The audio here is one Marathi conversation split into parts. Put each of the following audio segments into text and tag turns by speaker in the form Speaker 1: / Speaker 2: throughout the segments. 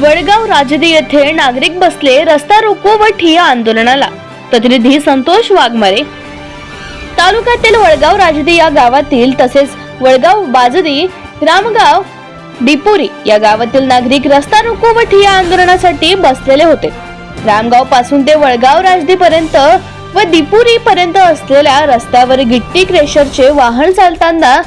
Speaker 1: वडगाव राजदे येथे नागरिक बसले रस्ता रोको व ठिया आंदोलनाला. प्रतिनिधी संतोष वाघमारे. तालुक्यातील वडगाव राजदे या गावातील तसेच वडगाव बाजदी रामगाव डिपुरी या गावातील नागरिक रस्ता रोको व ठिया आंदोलनासाठी बसलेले होते. रामगावपासून ते वडगाव राजदी पर्यंत व दिपुरी पर्यंत असलेल्या रस्त्यावर गिट्टी क्रेशरचे वाहन चालताना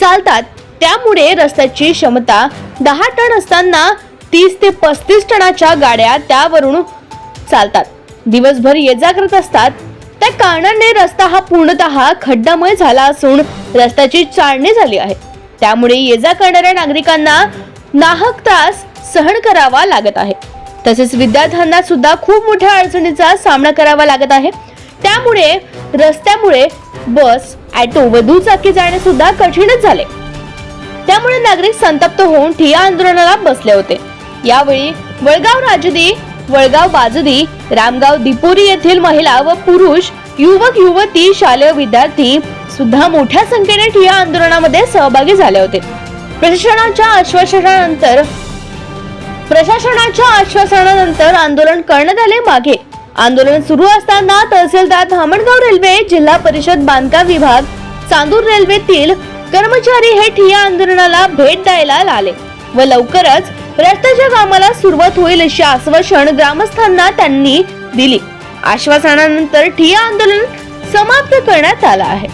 Speaker 1: चालतात. त्यामुळे रस्त्याची क्षमता दहा टन असताना तीस ते पस्तीस टनाच्या गाड्या त्यावरून चालतात. दिवसभर ये जा करत असतात. त्या कारणाने रस्ता हा पूर्णतः खड्डामय झाला असून रस्त्याची चाळणी झाली आहे. त्यामुळे ये जा करणाऱ्या नागरिकांना नाहक त्रास सहन करावा लागत आहे. तसेच विद्यार्थ्यांना सुद्धा खूप मोठ्या अडचणीचा सामना करावा लागत आहे. त्यामुळे रस्त्यामुळे बस ॲटो व दुचाकी जाणे सुद्धा कठीणच झाले. त्यामुळे नागरिक संतप्त होऊन ठिया आंदोलनाला बसले होते. यावेळी वळगाव राजदी वळगाव बाजदी रामगाव दिपोरी येथील महिला व पुरुष युवक युवती शालेय विद्यार्थी सुद्धा मोठ्या संख्येने ठिया आंदोलनामध्ये सहभागी झाले होते. प्रशासनाच्या आश्वासनानंतर प्रशासनाच्या आश्वासनानंतर आंदोलन करण्यात आले मागे. आंदोलन सुरू असताना तहसीलदार धामणगाव रेल्वे जिल्हा परिषद बांधकाम विभाग चांदूर रेल्वेतील कर्मचारी हे ठिया आंदोलनाला भेट द्यायला आले व लवकरच रस्त्याच्या कामाला सुरुवात होईल अशी आश्वासन ग्रामस्थांना त्यांनी दिली. आश्वासनानंतर ठिय आंदोलन समाप्त करण्यात आलं आहे.